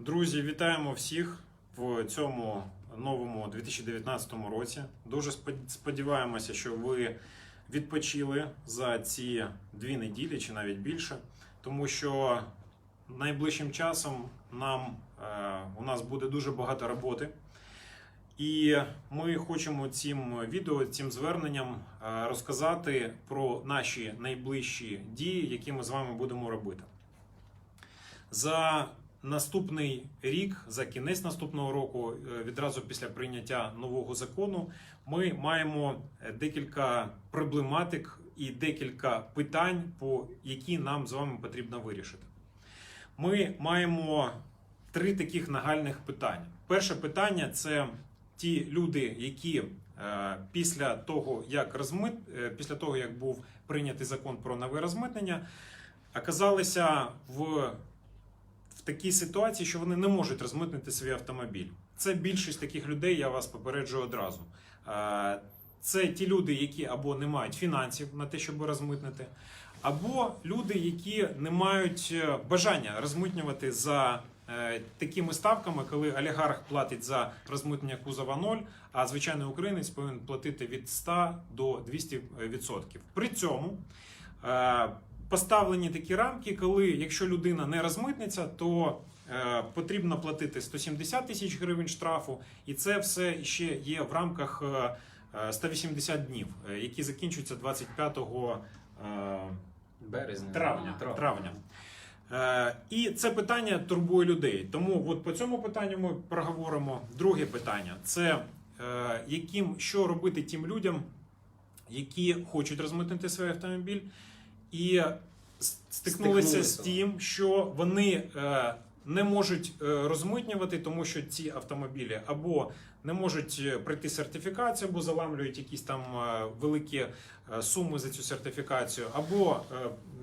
Друзі, вітаємо всіх в цьому новому 2019 році. Дуже сподіваємося, що ви відпочили за ці дві неділі чи навіть більше, тому що найближчим часом нам е, у нас буде дуже багато роботи. І ми хочемо цим відео, цим зверненням е, розказати про наші найближчі дії, які ми з вами будемо робити. За наступний рік, за кінець наступного року, е, відразу після прийняття нового закону, ми маємо е, декілька проблематик і декілька питань, по які нам з вами потрібно вирішити. Ми маємо три таких нагальних питання. Перше питання це ті люди, які е, після того, як розмит, після того, як був прийнятий закон про нове розмитнення, оказалися в, в такій ситуації, що вони не можуть розмитнити свій автомобіль. Це більшість таких людей, я вас попереджую одразу. Це ті люди, які або не мають фінансів на те, щоб розмитнити, або люди, які не мають е, бажання розмитнювати за е, такими ставками, коли олігарх платить за розмитнення кузова 0, а звичайний українець повинен платити від 100 до 200%. При цьому е, поставлені такі рамки, коли якщо людина не розмитниться, то е, потрібно платити 170 тисяч гривень штрафу, і це все ще є в рамках е, е, 180 днів, е, які закінчуються 25 е, Березня. травня. Травня. травня. Е, і це питання турбує людей. Тому от по цьому питанню ми проговоримо. Друге питання це е, яким що робити тим людям, які хочуть розмитнити свій автомобіль, і стикнулися з тим, що вони е, не можуть е, розмитнювати, тому що ці автомобілі або не можуть е, пройти сертифікацію, або заламлюють якісь там великі суми за цю сертифікацію, або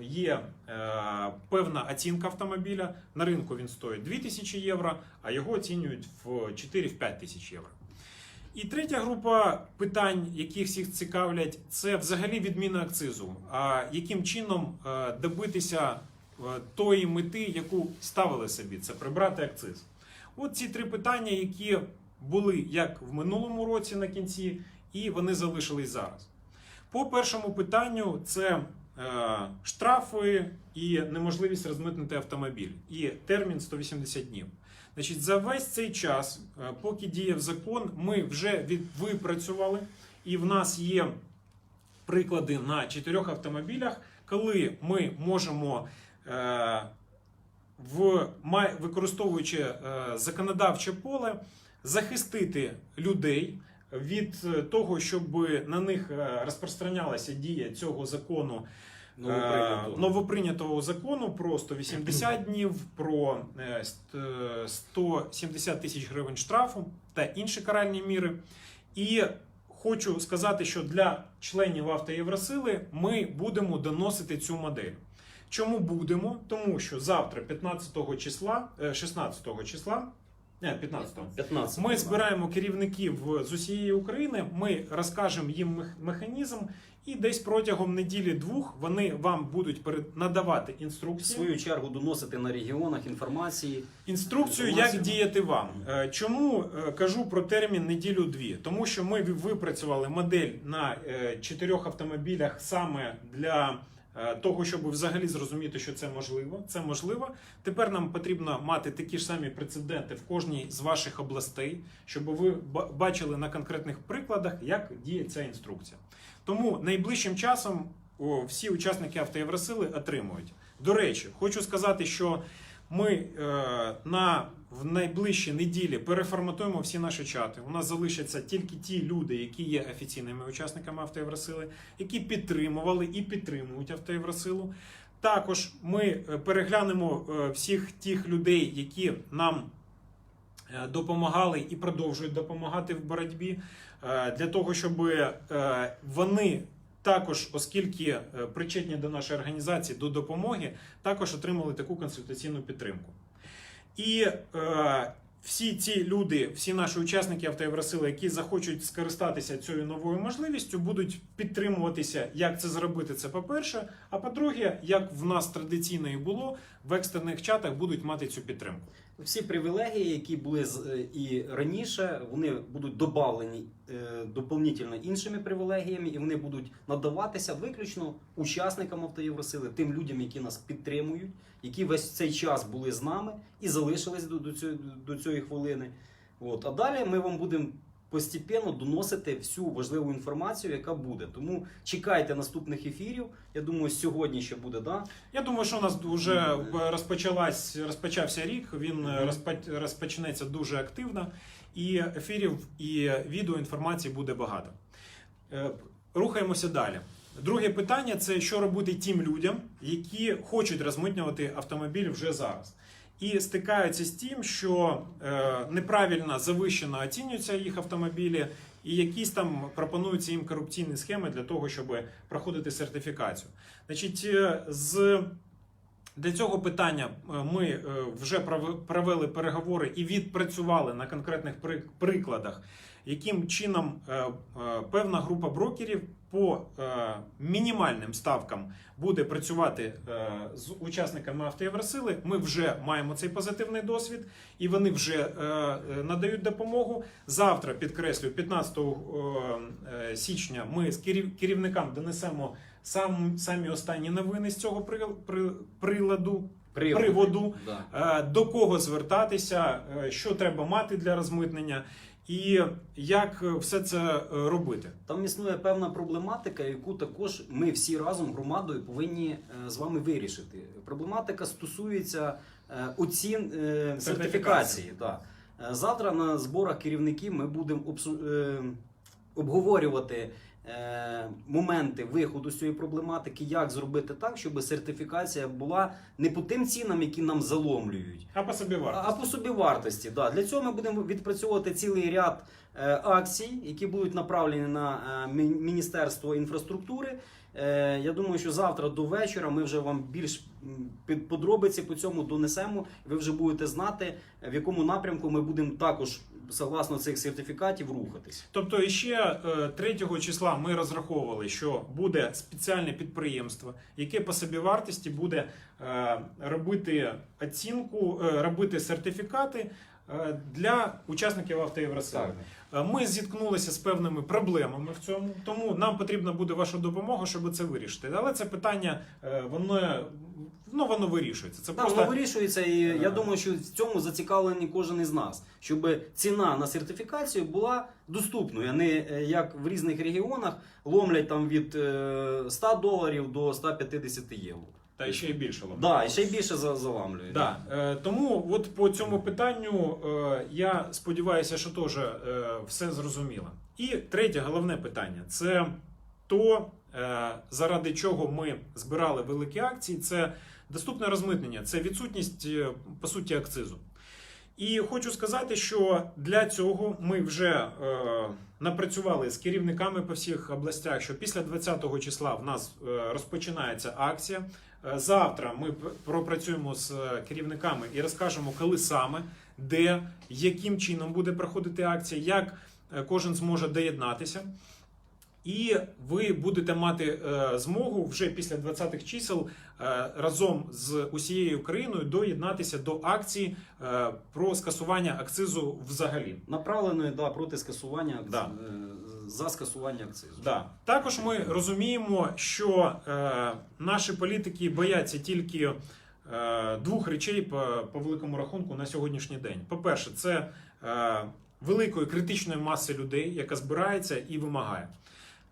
є певна оцінка автомобіля. На ринку він стоїть 2000 євро, а його оцінюють в 4-5 тисяч євро. І третя група питань, які всіх цікавлять, це взагалі відміна акцизу. А яким чином е, добитися е, тої мети, яку ставили собі, це прибрати акциз. От ці три питання, які були як в минулому році на кінці, і вони залишились зараз. По першому питанню це е, штрафи і неможливість розмитнити автомобіль, і термін 180 днів. Значить, за весь цей час, е, поки діяв закон, ми вже випрацювали, і в нас є приклади на чотирьох автомобілях, коли ми можемо, е, в, використовуючи е, законодавче поле, захистити людей від того, щоб на них розпространялася дія цього закону Новоприйнятого. Е, новоприйнятого закону про 180 днів, про е, ст- е, 170 тисяч гривень штрафу та інші каральні міри. І хочу сказати, що для членів автоєвросили ми будемо доносити цю модель. Чому будемо? Тому що завтра, 15 числа, е, 16 числа, не, 15 15. ми збираємо керівників з усієї України. Ми розкажемо їм механізм, і десь протягом неділі-двох вони вам будуть надавати в свою чергу доносити на регіонах інформації. Інструкцію, як Інформацію. діяти вам. Е, Чому е, кажу про термін неділю-дві? Тому що ми випрацювали модель на е, чотирьох автомобілях саме для того, щоб взагалі зрозуміти, що це можливо. Це можливо. Тепер нам потрібно мати такі ж самі прецеденти в кожній з ваших областей, щоб ви бачили на конкретних прикладах, як діє ця інструкція. Тому найближчим часом всі учасники автоєвросили отримують. До речі, хочу сказати, що ми е, на в найближчі неділі переформатуємо всі наші чати. У нас залишаться тільки ті люди, які є офіційними учасниками автоєвросили, які підтримували і підтримують автоєвросилу. Також ми е, переглянемо е, всіх тих людей, які нам е, допомагали і продовжують допомагати в боротьбі для того, щоб вони також, оскільки причетні до нашої організації до допомоги, також отримали таку консультаційну підтримку. І е, всі ці люди, всі наші учасники автоєвросили, які захочуть скористатися цією новою можливістю, будуть підтримуватися, як це зробити. Це по-перше. А по-друге, як в нас традиційно і було, в екстрених чатах будуть мати цю підтримку. Всі привілегії, які були е, і раніше, вони будуть додавлені е, доповнительно іншими привілегіями, і вони будуть надаватися виключно учасникам автоєвросили, тим людям, які нас підтримують, які весь цей час були з нами і залишились до, до, цього, до цієї хвилини. От. А далі ми вам будемо постепенно доносити всю важливу інформацію, яка буде. Тому чекайте наступних ефірів. Я думаю, сьогодні ще буде, да? Я думаю, що у нас вже розпочалась, розпочався рік. Він розпочнеться дуже активно, і ефірів і відео інформації буде багато. Е, Рухаємося далі. Друге питання це що робити тим людям, які хочуть розмитнювати автомобіль вже зараз. І стикаються з тим, що е, неправильно завищено оцінюються їх автомобілі, і якісь там пропонуються їм корупційні схеми для того, щоб проходити сертифікацію. Значить, е, з для цього питання е, ми е, вже провели переговори і відпрацювали на конкретних прикладах, яким чином е, певна група брокерів по мінімальним ставкам буде працювати з учасниками автоєвросили. Ми вже маємо цей позитивний досвід, і вони вже надають допомогу. Завтра, підкреслюю, 15 е, січня ми з керів- керівникам донесемо сам, самі останні новини з цього при, при, приладу, приводу, Да. е, до кого звертатися, е, що треба мати для розмитнення, і як все це робити. Там існує певна проблематика, яку також ми всі разом громадою повинні е, з вами вирішити. Проблематика стосується оцін е, сертифікації. Да. Завтра на зборах керівників ми будемо обговорювати е, моменти виходу з цієї проблематики, як зробити так, щоб сертифікація була не по тим цінам, які нам заломлюють. А по собі А, а по собі вартості, да. Для цього ми будемо відпрацьовувати цілий ряд е, акцій, які будуть направлені на е, Міністерство інфраструктури. Е, я думаю, що завтра до вечора ми вже вам більш під подробиці по цьому донесемо. Ви вже будете знати, в якому напрямку ми будемо також согласно цих сертифікатів рухатись. Тобто, іще е, 3 числа ми розраховували, що буде спеціальне підприємство, яке по собі вартості буде е, робити оцінку, е, робити сертифікати е, для учасників автоєвросили. Е, Ми зіткнулися з певними проблемами в цьому, тому нам потрібна буде ваша допомога, щоб це вирішити. Але це питання е, воно, ну, воно вирішується. Це Так, просто воно вирішується, і Е. я думаю, що в цьому зацікавлений кожен із нас, щоб ціна на сертифікацію була доступною, а не е, як в різних регіонах ломлять там від е, 100 доларів до 150 євро. та ще й більше. Да, і ще й більше за- заламлюють. Да. Е, тому от по цьому питанню е, я сподіваюся, що теж е, все зрозуміло. І третє головне питання це то, е, заради чого ми збирали великі акції, це доступне розмитнення, це відсутність е, по суті акцизу. І хочу сказати, що для цього ми вже е, напрацювали з керівниками по всіх областях, що після 20-го числа в нас е, розпочинається акція. Е, Завтра ми пропрацюємо з керівниками і розкажемо, коли саме, де, яким чином буде проходити акція, як кожен зможе доєднатися. І ви будете мати е, змогу вже після 20-х чисел е, разом з усією країною доєднатися до акції е, про скасування акцизу взагалі. Направленої да, проти скасування Да. за скасування акцизу. Да. Також ми розуміємо, що е, наші політики бояться тільки двох речей по, по великому рахунку на сьогоднішній день. По-перше, це е, великої критичної маси людей, яка збирається і вимагає.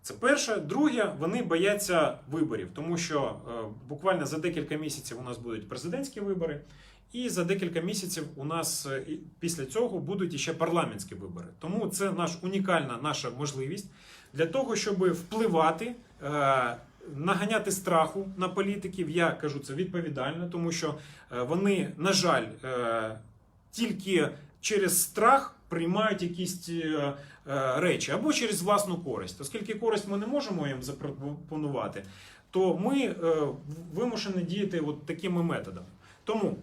Це перше. Друге, вони бояться виборів, тому що е, буквально за декілька місяців у нас будуть президентські вибори, і за декілька місяців у нас е, після цього будуть іще парламентські вибори. Тому це наш унікальна наша можливість для того, щоб впливати. е, Наганяти страху на політиків, я кажу це відповідально, тому що е, вони, на жаль, е, тільки через страх приймають якісь е, е, речі або через власну користь. Оскільки користь ми не можемо їм запропонувати, то ми е, вимушені діяти от такими методами. Тому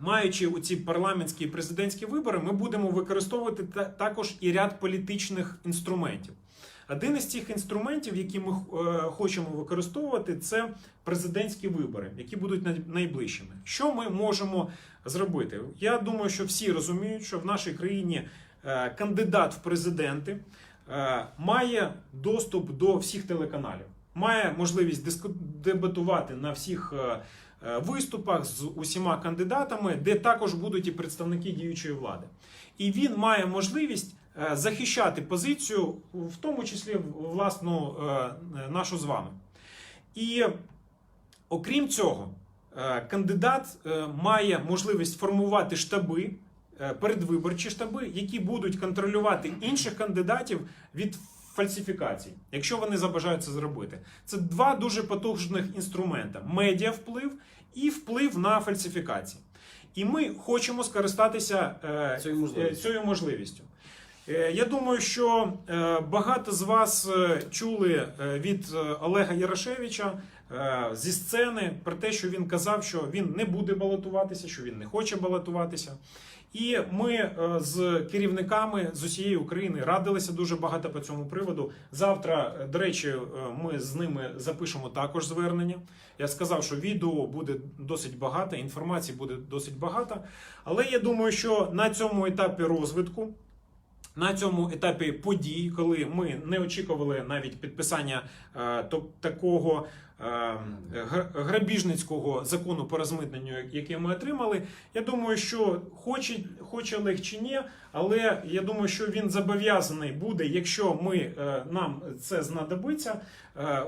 маючи у ці парламентські і президентські вибори, ми будемо використовувати та- також і ряд політичних інструментів. Один із цих інструментів, які ми е, хочемо використовувати, це президентські вибори, які будуть най- найближчими. Що ми можемо зробити? Я думаю, що всі розуміють, що в нашій країні е, кандидат в президенти е, має доступ до всіх телеканалів, має можливість дебатувати на всіх виступах з усіма кандидатами, де також будуть і представники діючої влади. І він має можливість захищати позицію, в тому числі власну е, нашу з вами. І окрім цього, е, кандидат е, має можливість формувати штаби, е, передвиборчі штаби, які будуть контролювати інших кандидатів від фальсифікацій, якщо вони забажають це зробити. Це два дуже потужних інструмента: медіа вплив і вплив на фальсифікації. І ми хочемо скористатися е, Цією можливістю. Я думаю, що е, багато з вас е, чули е, від е, Олега Ярошевича е, зі сцени про те, що він казав, що він не буде балотуватися, що він не хоче балотуватися. І ми е, з керівниками з усієї України радилися дуже багато по цьому приводу. Завтра, е, до речі, е, ми з ними запишемо також звернення. Я сказав, що відео буде досить багато, інформації буде досить багато. Але я думаю, що на цьому етапі розвитку. На цьому етапі подій, коли ми не очікували навіть підписання е, такого е, грабіжницького закону по розмитненню, який ми отримали, я думаю, що хоче, хоче Олег чи ні, але я думаю, що він зобов'язаний буде, якщо ми е, нам це знадобиться, е, е,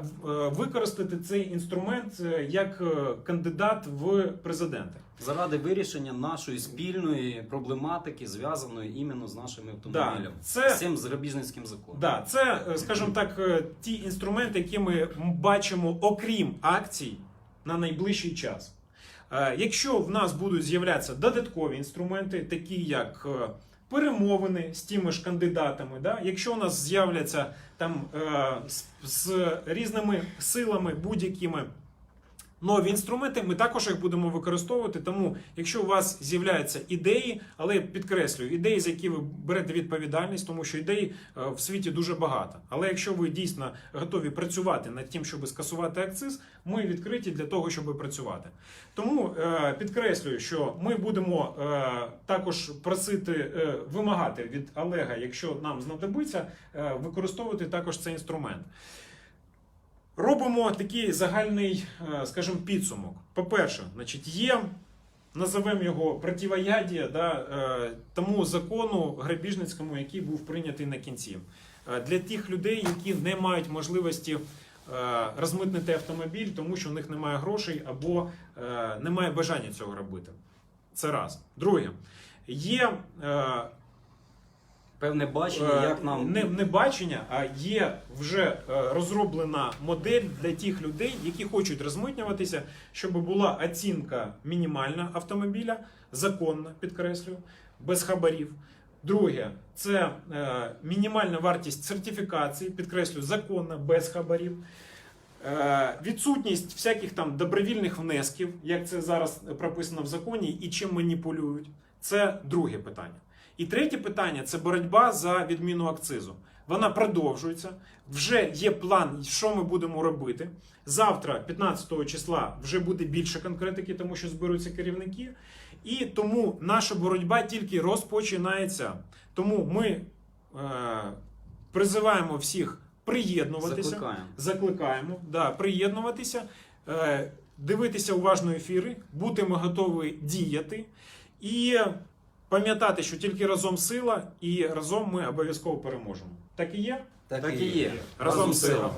використати цей інструмент е, як е, кандидат в президенти. Заради вирішення нашої спільної проблематики, зв'язаної іменно з нашими Да, автомобілями. це- з цим зграбіжницьким законом. Да, це, е, скажімо так, е, ті інструменти, які ми м- бачимо, окрім акцій, на найближчий час. Е, Якщо в нас будуть з'являтися додаткові інструменти, такі як е, перемовини з тими ж кандидатами, да? якщо у нас з'являться там е, з, з різними силами будь-якими нові інструменти, ми також їх будемо використовувати. Тому, якщо у вас з'являються ідеї, але я підкреслюю, ідеї, за які ви берете відповідальність, тому що ідей е, в світі дуже багато. Але якщо ви дійсно готові працювати над тим, щоб скасувати акциз, ми відкриті для того, щоб працювати. Тому е, підкреслюю, що ми будемо е, також просити вимагати від Олега, якщо нам знадобиться, використовувати також цей інструмент. Робимо такий загальний, е, скажімо, підсумок. По-перше, значить, є, називемо його противоядія да, е, тому закону грабіжницькому, який був прийнятий на кінці. Е, Для тих людей, які не мають можливості розмитнити автомобіль, тому що у них немає грошей або немає бажання цього робити. Це раз. Друге, є Певне бачення, Е, як нам не, не бачення, а є вже е, розроблена модель для тих людей, які хочуть розмитнюватися, щоб була оцінка мінімальна автомобіля, законна, підкреслюю, без хабарів. Друге, це е, мінімальна вартість сертифікації, підкреслюю, законна, без хабарів. Е, Відсутність всяких там добровільних внесків, як це зараз прописано в законі, і чим маніпулюють. Це друге питання. І третє питання це боротьба за відміну акцизу. Вона продовжується. Вже є план, що ми будемо робити. Завтра, 15 числа, вже буде більше конкретики, тому що зберуться керівники. І тому наша боротьба тільки розпочинається. Тому ми е, призиваємо всіх приєднуватися закликаємо. закликаємо да, приєднуватися, е, дивитися уважно ефіри, бути готові діяти і пам'ятати, що тільки разом сила, і разом ми обов'язково переможемо. Так і є? Так і є. Разом сила.